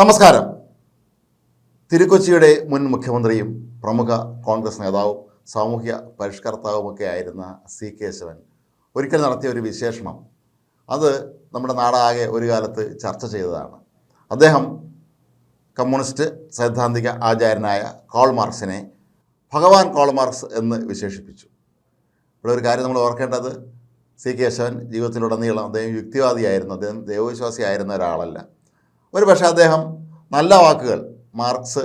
നമസ്കാരം. തിരുക്കൊച്ചിയുടെ മുൻ മുഖ്യമന്ത്രിയും പ്രമുഖ കോൺഗ്രസ് നേതാവും സാമൂഹ്യ പരിഷ്കർത്താവുമൊക്കെ ആയിരുന്ന സി കേശവൻ ഒരിക്കൽ നടത്തിയ ഒരു വിശേഷണം. അത് നമ്മുടെ നാടാകെ ഒരു കാലത്ത് ചർച്ച ചെയ്തതാണ്. അദ്ദേഹം കമ്മ്യൂണിസ്റ്റ് സൈദ്ധാന്തിക ആചാര്യനായ കോൾ മാർക്സിനെ ഭഗവാൻ കോൾ മാർക്സ് എന്ന് വിശേഷിപ്പിച്ചു. ഇവിടെ ഒരു കാര്യം നമ്മൾ ഓർക്കേണ്ടത് സി കേശവൻ ജീവിതത്തിലുടനീളം അദ്ദേഹം യുക്തിവാദിയായിരുന്നു. അദ്ദേഹം ദൈവവിശ്വാസിയായിരുന്ന ഒരാളല്ല. ഒരു പക്ഷേ അദ്ദേഹം നല്ല വാക്കുകൾ മാർക്സ്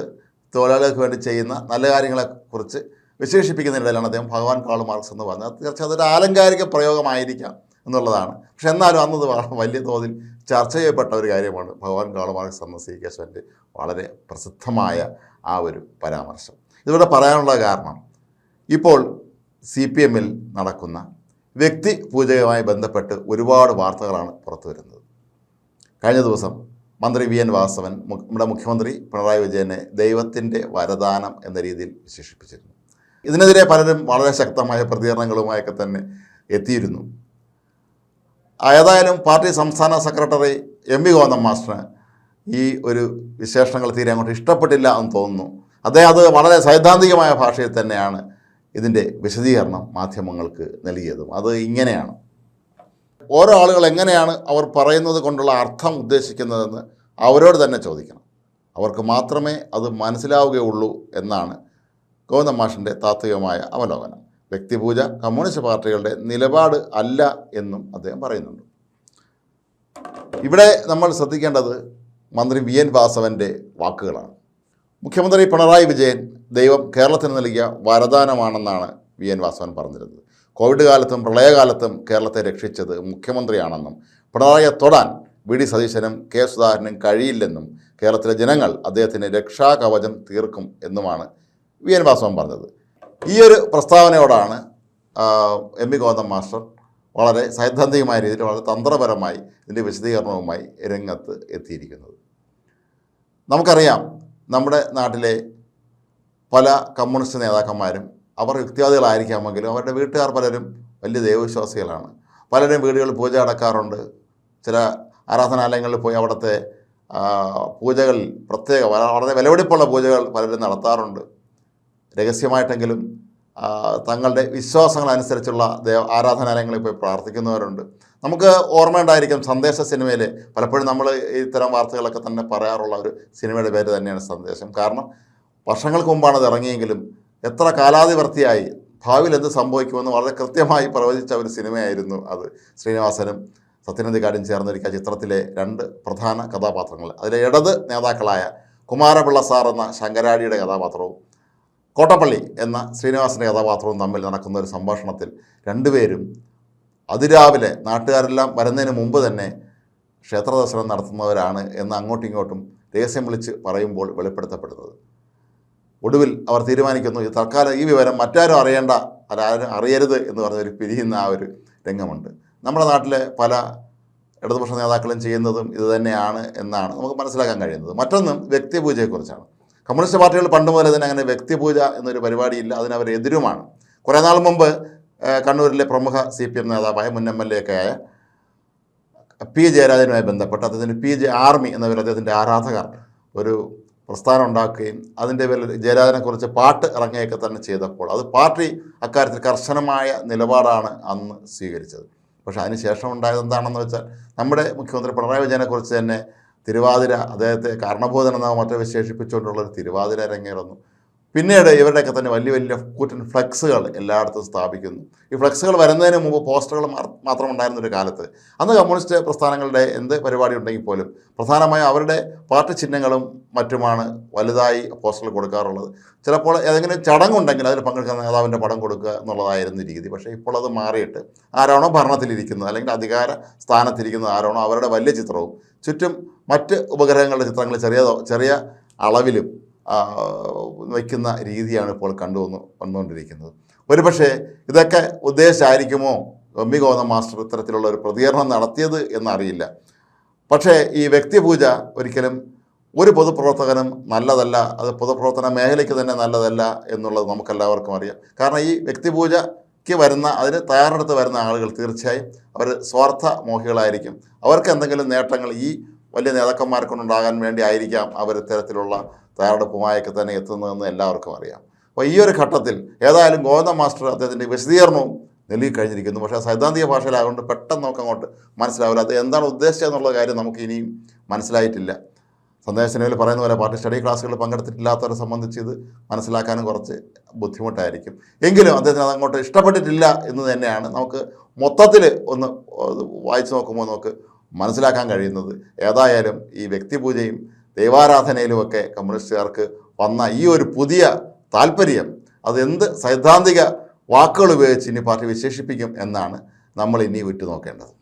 തൊഴിലാളികൾക്ക് വേണ്ടി ചെയ്യുന്ന നല്ല കാര്യങ്ങളെക്കുറിച്ച് വിശേഷിപ്പിക്കുന്നതിനിടയിലാണ് അദ്ദേഹം ഭഗവാൻ കാൾ മാർക്സ് എന്ന് പറഞ്ഞത്. തീർച്ചയായും അതൊരു ആലങ്കാരിക പ്രയോഗമായിരിക്കാം എന്നുള്ളതാണ്. പക്ഷെ എന്നാലും അന്നത് വലിയ തോതിൽ ചർച്ച ചെയ്യപ്പെട്ട ഒരു കാര്യമാണ് ഭഗവാൻ കാൾ മാർക്സ് എന്ന സി വളരെ പ്രസിദ്ധമായ ആ ഒരു പരാമർശം. ഇതിവിടെ പറയാനുള്ള കാരണം ഇപ്പോൾ സി പി എമ്മിൽ നടക്കുന്ന വ്യക്തി പൂജയുമായി ബന്ധപ്പെട്ട് ഒരുപാട് വാർത്തകളാണ് പുറത്തു വരുന്നത് കഴിഞ്ഞ ദിവസം മന്ത്രി വി എൻ വാസവൻ നമ്മുടെ മുഖ്യമന്ത്രി പിണറായി വിജയനെ ദൈവത്തിന്റെ വരദാനം എന്ന രീതിയിൽ വിശേഷിപ്പിച്ചിരുന്നു. ഇതിനെതിരെ പലരും വളരെ ശക്തമായ പ്രതികരണങ്ങളുമായൊക്കെ തന്നെ എത്തിയിരുന്നു. ഏതായാലും പാർട്ടി സംസ്ഥാന സെക്രട്ടറി എം വി ഗോവിന്ദൻ മാസ്റ്ററിന് ഈ ഒരു വിശേഷണങ്ങൾ തീരെ അങ്ങോട്ട് ഇഷ്ടപ്പെട്ടില്ല എന്ന് തോന്നുന്നു. അദ്ദേഹം അത് വളരെ സൈദ്ധാന്തികമായ ഭാഷയിൽ തന്നെയാണ് ഇതിന്റെ വിശദീകരണം മാധ്യമങ്ങൾക്ക് നൽകിയതും. അത് ഇങ്ങനെയാണ്. ഓരോ ആളുകൾ എങ്ങനെയാണ് അവർ പറയുന്നത് കൊണ്ടുള്ള അർത്ഥം ഉദ്ദേശിക്കുന്നതെന്ന് അവരോട് തന്നെ ചോദിക്കണം. അവർക്ക് മാത്രമേ അത് മനസ്സിലാവുകയുള്ളൂ എന്നാണ് ഗോവിന്ദമാഷിന്റെ താത്വികമായ അവലോകനം. വ്യക്തിപൂജ കമ്മ്യൂണിസ്റ്റ് പാർട്ടികളുടെ നിലപാട് അല്ല എന്നും അദ്ദേഹം പറയുന്നുണ്ട്. ഇവിടെ നമ്മൾ ശ്രദ്ധിക്കേണ്ടത് മന്ത്രി വി എൻ വാസവന്റെ വാക്കുകളാണ്. മുഖ്യമന്ത്രി പിണറായി വിജയൻ ദൈവം കേരളത്തിന് നൽകിയ വരദാനമാണെന്നാണ് വി എൻ വാസവൻ പറഞ്ഞിരുന്നത്. കോവിഡ് കാലത്തും പ്രളയകാലത്തും കേരളത്തെ രക്ഷിച്ചത് മുഖ്യമന്ത്രിയാണെന്നും പിണറായിയെ തൊടാൻ വി ഡി സതീശനും കെ സുധാകരനും കഴിയില്ലെന്നും കേരളത്തിലെ ജനങ്ങൾ അദ്ദേഹത്തിന് രക്ഷാകവചം തീർക്കും എന്നുമാണ് വി എൻ വാസവൻ പറഞ്ഞത്. ഈ ഒരു പ്രസ്താവനയോടാണ് എം വി ഗോതം മാസ്റ്റർ വളരെ സൈദ്ധാന്തികമായ രീതിയിൽ വളരെ തന്ത്രപരമായി ഇതിന്റെ വിശദീകരണവുമായി രംഗത്ത് എത്തിയിരിക്കുന്നത്. നമുക്കറിയാം നമ്മുടെ നാട്ടിലെ പല കമ്മ്യൂണിസ്റ്റ് നേതാക്കന്മാരും അവർ യുക്തിവാദികളായിരിക്കാമെങ്കിലും അവരുടെ വീട്ടുകാർ പലരും വലിയ ദൈവവിശ്വാസികളാണ്. പലരും വീടുകളിൽ പൂജ അടക്കാറുണ്ട് ചില ആരാധനാലയങ്ങളിൽ പോയി അവിടുത്തെ പൂജകൾ പ്രത്യേക വള- വളരെ വിലപിടിപ്പുള്ള പൂജകൾ പലരും നടത്താറുണ്ട്. രഹസ്യമായിട്ടെങ്കിലും തങ്ങളുടെ വിശ്വാസങ്ങൾ അനുസരിച്ചുള്ള ദേവ ആരാധനാലയങ്ങളിൽ പോയി പ്രാർത്ഥിക്കുന്നവരുണ്ട്. നമുക്ക് ഓർമ്മയുണ്ടായിരിക്കും സന്ദേശ സിനിമയിൽ പലപ്പോഴും നമ്മൾ ഇത്തരം വാർത്തകളൊക്കെ തന്നെ പറയാറുള്ള ഒരു സിനിമയുടെ പേര് തന്നെയാണ് സന്ദേശം. കാരണം വർഷങ്ങൾക്ക് മുമ്പാണ് അത് ഇറങ്ങിയെങ്കിലും എത്ര കാലാതിവർത്തിയായി? ഭാവിയിൽ എന്ത് സംഭവിക്കുമെന്ന് വളരെ കൃത്യമായി പ്രവചിച്ച ഒരു സിനിമയായിരുന്നു അത്. ശ്രീനിവാസനും സത്യനന്ദിക്കാടും ചേർന്നൊരുക്കിയ ചിത്രത്തിലെ രണ്ട് പ്രധാന കഥാപാത്രങ്ങൾ. അതിലെ ഇടത് നേതാക്കളായ കുമാരപിള്ള സാർ എന്ന ശങ്കരാടിയുടെ കഥാപാത്രവും കോട്ടപ്പള്ളി എന്ന ശ്രീനിവാസിന്റെ കഥാപാത്രവും തമ്മിൽ നടക്കുന്ന ഒരു സംഭാഷണത്തിൽ രണ്ടുപേരും അതിരാവിലെ നാട്ടുകാരെല്ലാം വരുന്നതിന് മുമ്പ് തന്നെ ക്ഷേത്ര ദർശനം നടത്തുന്നവരാണ് എന്ന് അങ്ങോട്ടും ഇങ്ങോട്ടും രഹസ്യം വിളിച്ച് പറയുമ്പോൾ വെളിപ്പെടുത്തപ്പെടുന്നത്. ഒടുവിൽ അവർ തീരുമാനിക്കുന്നു ഈ തൽക്കാലം ഈ വിവരം മറ്റാരും അറിയേണ്ട അതാരും അറിയരുത് എന്ന് പറഞ്ഞൊരു പിരിയുന്ന ആ ഒരു രംഗമുണ്ട്. നമ്മുടെ നാട്ടിലെ പല ഇടതുപക്ഷ നേതാക്കളും ചെയ്യുന്നതും ഇത് തന്നെയാണ് എന്നാണ് നമുക്ക് മനസ്സിലാക്കാൻ കഴിയുന്നത്. മറ്റൊന്നും വ്യക്തിപൂജയെക്കുറിച്ചാണ്. കമ്മ്യൂണിസ്റ്റ് പാർട്ടികൾ പണ്ട് മുതൽ തന്നെ അങ്ങനെ വ്യക്തിപൂജ എന്നൊരു പരിപാടിയില്ല അതിനവർ എതിരുമാണ് കുറേ നാൾ മുമ്പ് കണ്ണൂരിലെ പ്രമുഖ സി പി എം നേതാവായ മുൻ എം എൽ എ ഒക്കെ ആയ പി ജയരാജനുമായി ബന്ധപ്പെട്ട് അദ്ദേഹത്തിന്റെ പി ജെ ആർമി എന്നവർ അദ്ദേഹത്തിന്റെ ആരാധകർ ഒരു പ്രസ്ഥാനം ഉണ്ടാക്കുകയും അതിന്റെ പേരിൽ ജയരാജനെക്കുറിച്ച് പാട്ട് ഇറങ്ങുകയൊക്കെ തന്നെ ചെയ്തപ്പോൾ അത് പാർട്ടി അക്കാര്യത്തിൽ കർശനമായ നിലപാടാണ് അന്ന് സ്വീകരിച്ചത്. പക്ഷേ അതിന് ശേഷം ഉണ്ടായത് എന്താണെന്ന് വെച്ചാൽ നമ്മുടെ മുഖ്യമന്ത്രി പിണറായി വിജയനെക്കുറിച്ച് തന്നെ തിരുവാതിര അദ്ദേഹത്തെ കാരണബോധൻ എന്ന മറ്റേ വിശേഷിപ്പിച്ചുകൊണ്ടുള്ളൊരു തിരുവാതിര അരങ്ങേറുന്നു പിന്നീട് ഇവരുടെയൊക്കെ തന്നെ വലിയ വലിയ കൂറ്റൻ ഫ്ലക്സുകൾ എല്ലായിടത്തും സ്ഥാപിക്കുന്നു. ഈ ഫ്ലക്സുകൾ വരുന്നതിന് മുമ്പ് പോസ്റ്ററുകൾ മാത്രം ഉണ്ടായിരുന്ന ഒരു കാലത്ത് അന്ന് കമ്മ്യൂണിസ്റ്റ് പ്രസ്ഥാനങ്ങളുടെ എന്ത് പരിപാടി ഉണ്ടെങ്കിൽ പോലും പ്രധാനമായും അവരുടെ പാർട്ടി ചിഹ്നങ്ങളും മറ്റുമാണ് വലുതായി പോസ്റ്ററിൽ കൊടുക്കാറുള്ളത്. ചിലപ്പോൾ ഏതെങ്കിലും ചടങ്ങുണ്ടെങ്കിൽ അതിൽ പങ്കെടുക്കുന്ന നേതാവിന്റെ പടം കൊടുക്കുക എന്നുള്ളതായിരുന്നു രീതി. പക്ഷേ ഇപ്പോൾ അത് മാറിയിട്ട് ആരാണോ ഭരണത്തിലിരിക്കുന്നത് അല്ലെങ്കിൽ അധികാര സ്ഥാനത്തിരിക്കുന്നത് ആരാണോ അവരുടെ വലിയ ചിത്രവും ചുറ്റും മറ്റ് ഉപഗ്രഹങ്ങളുടെ ചിത്രങ്ങൾ ചെറിയ ചെറിയ അളവിലും വയ്ക്കുന്ന രീതിയാണ് ഇപ്പോൾ കണ്ടുവന്നു വന്നുകൊണ്ടിരിക്കുന്നത്. ഒരുപക്ഷെ ഇതൊക്കെ ഉദ്ദേശമായിരിക്കുമോ ഗംഭി ഗോതം മാസ്റ്റർ ഇത്തരത്തിലുള്ള ഒരു പ്രതികരണം നടത്തിയത് എന്നറിയില്ല. പക്ഷേ ഈ വ്യക്തിപൂജ ഒരിക്കലും ഒരു പൊതുപ്രവർത്തകനും നല്ലതല്ല അത് പൊതുപ്രവർത്തന മേഖലയ്ക്ക് തന്നെ നല്ലതല്ല എന്നുള്ളത് നമുക്കെല്ലാവർക്കും അറിയാം. കാരണം ഈ വ്യക്തിപൂജയ്ക്ക് വരുന്ന അതിന് തയ്യാറെടുത്ത് വരുന്ന ആളുകൾ തീർച്ചയായും അവർ സ്വാർത്ഥ മോഹികളായിരിക്കും അവർക്ക് എന്തെങ്കിലും നേട്ടങ്ങൾ ഈ വലിയ നേതാക്കന്മാരെ കൊണ്ടുണ്ടാകാൻ വേണ്ടി ആയിരിക്കാം അവർ ഇത്തരത്തിലുള്ള തയ്യാറെടുപ്പുമായൊക്കെ തന്നെ എത്തുന്നതെന്ന് എല്ലാവർക്കും അറിയാം. അപ്പോൾ ഈ ഒരു ഘട്ടത്തിൽ ഏതായാലും ഗോവിന്ദ മാസ്റ്റർ അദ്ദേഹത്തിന്റെ വിശദീകരണവും നൽകി കഴിഞ്ഞിരിക്കുന്നു. പക്ഷേ സൈദ്ധാന്തിക ഭാഷയിലായതുകൊണ്ട് പെട്ടെന്ന് നമുക്ക് അങ്ങോട്ട് മനസ്സിലാവില്ല. അത് എന്താണ് ഉദ്ദേശിച്ചതെന്നുള്ള കാര്യം നമുക്ക് ഇനിയും മനസ്സിലായിട്ടില്ല. സന്ദേശ സിനിമയിൽ പറയുന്ന പോലെ പാർട്ടി സ്റ്റഡി ക്ലാസ്സുകളിൽ പങ്കെടുത്തിട്ടില്ലാത്തവരെ സംബന്ധിച്ച് ഇത് മനസ്സിലാക്കാനും കുറച്ച് ബുദ്ധിമുട്ടായിരിക്കും. എങ്കിലും അദ്ദേഹത്തിന് അതങ്ങോട്ട് ഇഷ്ടപ്പെട്ടിട്ടില്ല എന്ന് തന്നെയാണ് നമുക്ക് മൊത്തത്തിൽ ഒന്ന് വായിച്ചു നോക്കുമ്പോൾ നമുക്ക് മനസ്സിലാക്കാൻ കഴിയുന്നത്. ഏതായാലും ഈ വ്യക്തിപൂജയും ദൈവാരാധനയിലുമൊക്കെ കമ്മ്യൂണിസ്റ്റുകാർക്ക് വന്ന ഈ ഒരു പുതിയ താല്പര്യം അതെന്ത് സൈദ്ധാന്തിക വാക്കുകൾ ഉപയോഗിച്ച് ഇനി പാർട്ടി വിശേഷിപ്പിക്കും എന്നാണ് നമ്മൾ ഇനി വിട്ടുനോക്കേണ്ടത്